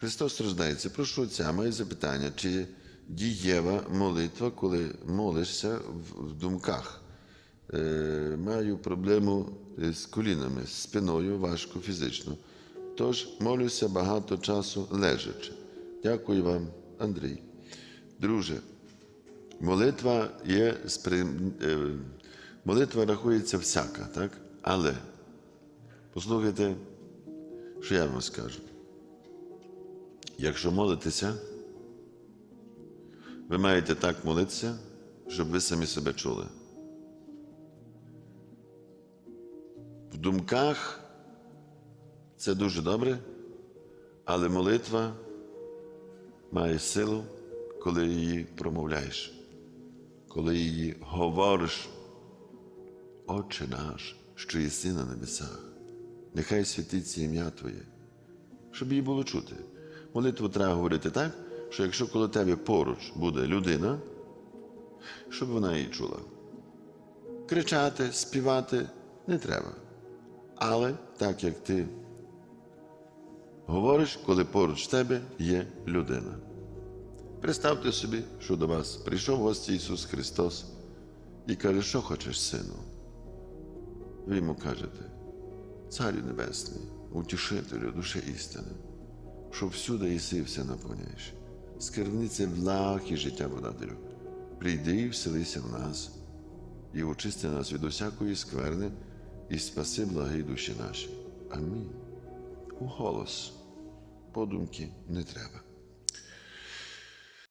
Христос рождається. Прошу отця, моє запитання, чи дієва молитва, коли молишся в думках? Е, маю проблему з колінами, з спиною важко фізично. Тож молюся багато часу лежачи. Дякую вам, Андрій. Друже, молитва є спри... е, молитва рахується всяка, так? Але послухайте, що я вам скажу. Якщо молитеся, ви маєте так молитися, щоб ви самі себе чули. В думках це дуже добре, але молитва має силу, коли її промовляєш, коли її говориш. Отче наш, що єси на небесах, нехай святиться ім'я Твоє, щоб її було чути. Молитву треба говорити так, що якщо коло тебе поруч буде людина, щоб вона її чула. Кричати, співати не треба. Але так як ти говориш, коли поруч тебе є людина. Представте собі, що до вас прийшов гості Ісус Христос і каже, що хочеш, сину. Ви йому кажете, Царю Небесний, утішителю душі істини, що всюди єси все наповняєш. Скарбниці благ і життя водателю. Прийди і вселися в нас, і очисти нас від усякої скверни, і спаси благі душі наші. Амінь. У голос, подумки не треба.